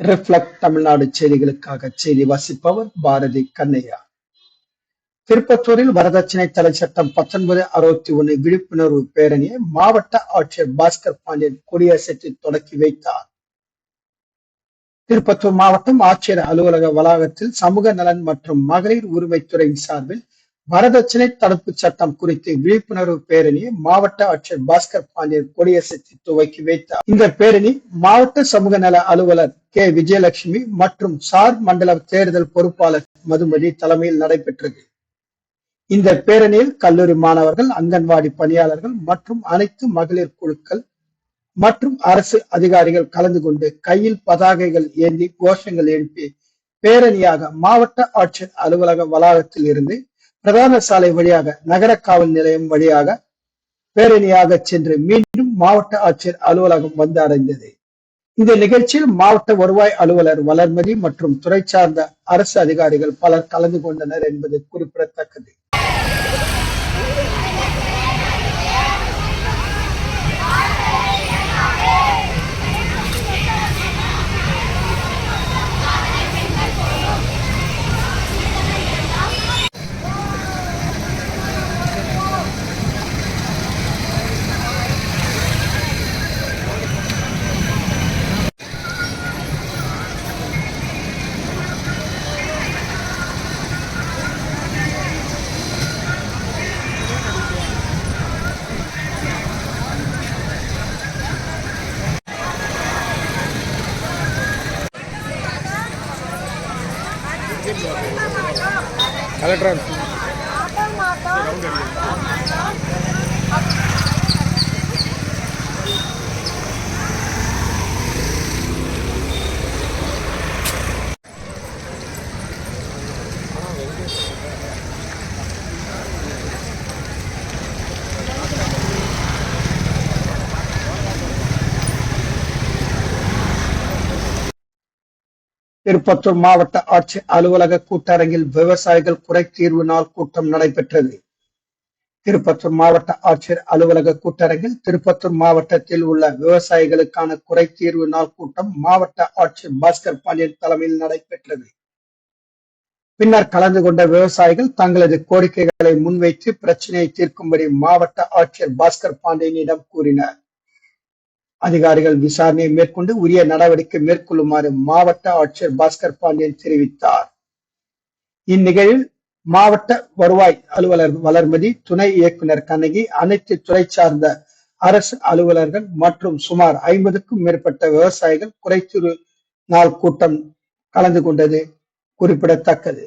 Reflect Tamil Nadu செய்திகளுக்காக செய்தி வாசிப்பவர் பாரதி கண்ணையா. திருப்பத்தூரில் வரதட்சணை தடை சட்டம் பத்தொன்பது அறுபத்தி ஒன்னு விழிப்புணர்வு பேரணியை மாவட்ட ஆட்சியர் பாஸ்கர் பாண்டியன் கொடியசைத்து தொடக்கி வைத்தார். திருப்பத்தூர் மாவட்டம் ஆட்சியர் அலுவலக வளாகத்தில் சமூக நலன் மற்றும் மகளிர் உரிமைத்துறை சார்பில் வரதட்சணை தடுப்பு சட்டம் குறித்து விழிப்புணர்வு பேரணியை மாவட்ட ஆட்சியர் பாஸ்கர் பாண்டியன் கொடியசைத்து துவக்கி வைத்தார். இந்த பேரணி மாவட்ட சமூக நல அலுவலர் கே. விஜயலட்சுமி மற்றும் சார் மண்டல தேர்தல் பொறுப்பாளர் மதுமதி தலைமையில் நடைபெற்றது. இந்த பேரணியில் கல்லூரி மாணவர்கள் அங்கன்வாடி பணியாளர்கள் மற்றும் அனைத்து மகளிர் குழுக்கள் மற்றும் அரசு அதிகாரிகள் கலந்து கொண்டு கையில் பதாகைகள் ஏந்தி கோஷங்கள் எழுப்பி பேரணியாக மாவட்ட ஆட்சியர் அலுவலக வளாகத்தில் இருந்து பிரதான சாலை வழியாக நகர காவல் நிலையம் வழியாக பேரணியாக சென்று மீண்டும் மாவட்ட ஆட்சியர் அலுவலகம் வந்து அடைந்தது. இந்த நிகழ்ச்சியில் மாவட்ட வருவாய் அலுவலர் வளர்மதி மற்றும் துறை சார்ந்த அரசு அதிகாரிகள் பலர் கலந்து கொண்டனர் என்பது குறிப்பிடத்தக்கது. కలెక్టర్ திருப்பத்தூர் மாவட்ட ஆட்சி அலுவலக கூட்டரங்கில் விவசாயிகள் குறை தீர்வு நாள் கூட்டம் நடைபெற்றது. திருப்பத்தூர் மாவட்ட ஆட்சியர் அலுவலக கூட்டரங்கில் திருப்பத்தூர் மாவட்டத்தில் உள்ள விவசாயிகளுக்கான குறை தீர்வு நாள் கூட்டம் மாவட்ட ஆட்சியர் பாஸ்கர் பாண்டியன் தலைமையில் நடைபெற்றது. பின்னர் கலந்து கொண்ட விவசாயிகள் தங்களது கோரிக்கைகளை முன்வைத்து பிரச்சனையை தீர்க்கும்படி மாவட்ட ஆட்சியர் பாஸ்கர் பாண்டியனிடம் கூறினர். அதிகாரிகள் விசாரணையை மேற்கொண்டு உரிய நடவடிக்கை மேற்கொள்ளுமாறு மாவட்ட ஆட்சியர் பாஸ்கர் பாண்டியன் தெரிவித்தார். இந்நிகழ்வில் மாவட்ட வருவாய் அலுவலர் வளர்மதி துணை இயக்குனர் கண்ணகி அனைத்து துறை சார்ந்த அரசு அலுவலர்கள் மற்றும் சுமார் ஐம்பதுக்கும் மேற்பட்ட விவசாயிகள் குறைத்திரு நாள் கூட்டம் கலந்து கொண்டது குறிப்பிடத்தக்கது.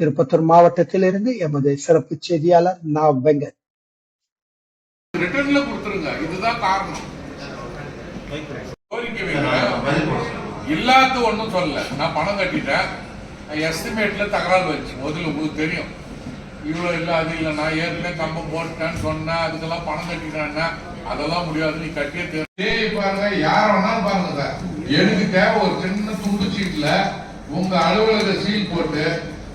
திருப்பத்தூர் மாவட்டத்திலிருந்து எமது சிறப்பு செய்தியாளர் நா. வெங்கட். ரிட்டர்ன்ல கொடுத்துருங்க. இதுதான் காரணம். இல்லாத ஒண்ணும் சொல்லல. நான் பணம் கட்டிட்டேன். எஸ்டிமேட்ல தகராறு வச்சு முதல்ல உங்களுக்கு தெரியும். இவ்வளோ இல்ல அது இல்ல. நான் ஏற்கனவே கம்பம் போட்டேன்னு சொன்னேன். அதுக்கெல்லாம் பணம் கட்டிட்டேன்னா அதெல்லாம் முடியாது. நீ கட்டியே தெரியும் பாருங்க. யார் வேணாலும் பாருங்க சார் எனக்கு தேவை ஒரு சின்ன துண்டு சீட்ல உங்க அலுவலக சீல் போட்டு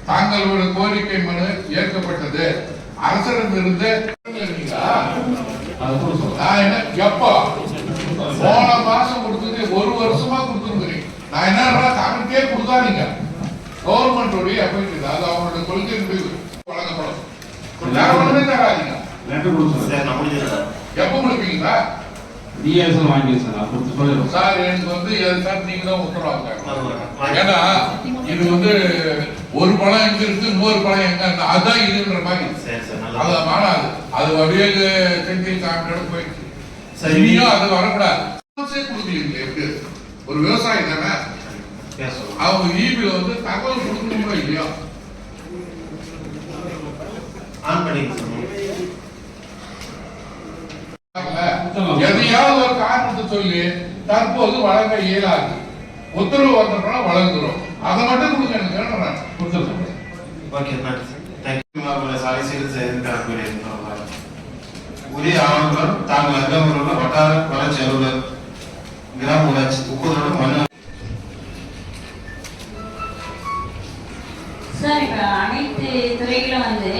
தாங்களோட கோரிக்கை மனு ஏற்கப்பட்டது. அரசிடமிருந்து என்ன எப்போ போன மாசம் கொடுத்தது ஒரு வருஷமா கொடுத்துருக்கிறீங்க நான் என்ன கணக்கே கொடுக்காதீங்க கவர்மெண்ட் உடைய அப்பாயிண்ட் அது அவங்களோட கொள்கை முடிவு வழங்கப்படும். வேற ஒண்ணுமே தராதீங்க லெட்டர் கொடுத்துருங்க சார் நான் முடிஞ்சிருக்கேன் எப்போ கொடுப்பீங்களா டிஎஸ்எல் வாங்கி சார் சொல்லிடுறேன். சார் எனக்கு வந்து சார் நீங்க தான் உத்தரவாங்க ஏன்னா இது வந்து ஒரு பழம் எங்க இருக்கு இன்னொரு பழம் எங்க அதான் இதுன்ற மாதிரி. சரி சார் அது மாறாது. அது அப்படியே செந்தில் காமியோட போயிடுச்சு. சரி. இனியும் அது வரக்கூடாது. எப்படி ஒரு விவசாயி தானே அவங்க ஈபில வந்து தகவல் கொடுக்கணுமோ இல்லையோ? ஆன் பண்ணிங்க சார். எதையாவது ஒரு காரணத்தை சொல்லி தற்போது வழங்க இயலாது. உத்தரவு வந்தோம்னா வழங்குறோம். அதை மட்டும் கொடுங்க எனக்கு நான். கொடுத்துருக்கேன் ஓகே சார். தேங்க்யூ கூறியிருக்கிறோம். உரிய ஆவணங்களுடன் தாங்கள் உள்ள வட்டார வளர்ச்சி அலுவலர் கிராம ஊராட்சி ஒப்புதலுடன் மனு சார் இப்ப அனைத்து துறைகளும் வந்து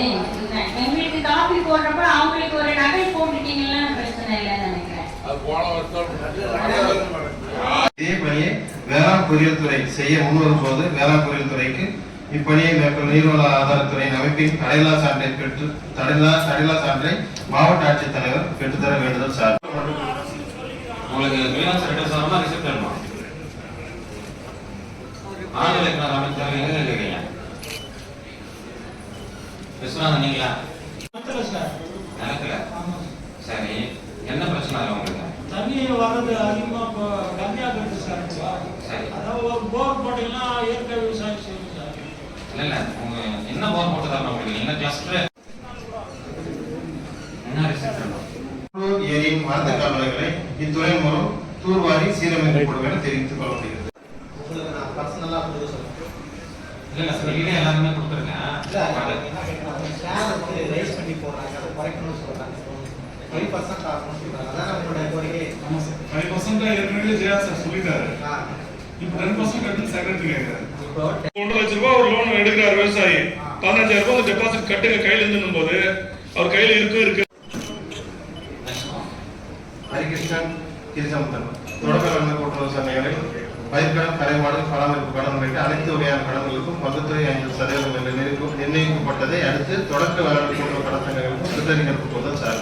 எங்களுக்கு காப்பி போடுறப்ப அவங்களுக்கு ஒரு நகல் போட்டுட்டீங்கன்னா பிரச்சனை இல்லைன்னு நினைக்கிறேன். இதே பணியை வேளாண் பொறியியல் துறை செய்ய முன்வரும் போது வேளாண் பொறியியல் துறைக்கு இப்பணியை மேற்கொள்ள நீர்வள ஆதாரத்துறையின் அமைப்பின் தடையில்லா சான்றை பெற்று தடையில்லா தடையில்லா சான்றை மாவட்ட ஆட்சித்தலைவர் பெற்றுத்தர வேண்டுதல் சார். உங்களுக்கு கிரீவன்ஸ் ரெண்டு சாரமா ரிசிப்ட் நான் அமைச்சர் விஸ்வநாதன் நீங்களா? நிலத்துல சரி. என்ன பிரச்சனை உங்களுக்கு? தண்ணி வர்றது அதிகமா இப்போ கம்மியாக இருக்கு சார். சரி. அதாவது ஒரு போர் போட்டீங்கன்னா இயற்கை விவசாயம் செய்யும் சார். இல்ல இல்ல. உங்க என்ன போர் போட்டு தரணும் உங்களுக்கு? என்ன கிளஸ்டர் ஏரியின் மரத்த கால்வாய்களை இத்துறை மூலம் தூர்வாரி சீரமைக்கப்படும் என தெரிவித்துக் கொள்ளப்படுகிறது. உங்களுக்கு நான் பர்சனலாக கொடுக்க சொல்றேன். இல்ல இல்ல. வெளியில எல்லாருமே கொடுத்துருக்கேன் ஷேர் வந்து ரைஸ் பண்ணி போடுறாங்க. அதை குறைக்கணும்னு சொல்றாங்க. ஃபைவ் பர்சன்ட் ஆகணும்னு சொல்றாங்க. அதான் நம்மளோட கோரிக்கை. ஃபைவ் பர்சன்ட் ஏற்கனவே ஜெயா சார் சொல்லிட்டாரு. இப்போ டென் பர்சன்ட் கட்டு செக்ரட்டரி கேட்குறாரு இப்போ ஒன்றரை லட்ச ரூபாய் ஒரு லோன் எடுக்கிறார் விவசாயி. பதினஞ்சாயிரம் ரூபாய் டெபாசிட் கட்டுங்க கையில இருந்தும் போது அவர் கையில இருக்கு இருக்கு. ஹரிகிருஷ்ணன் தொடக்க கூட்டுறவு பயிர்க்கடன் கரைமாடு பராமரிப்பு கடன் உள்ளிட்ட அனைத்து வகையான கடன்களுக்கும் பங்குத்துறை ஐந்து சதவீதம் என்று நிர்ணயிக்கப்பட்டதை அடுத்து தொடக்க வேளாண் கூட்டுறவு கடன் சங்கங்களுக்கும் சுத்தரிக்கப்பட்டு சார்.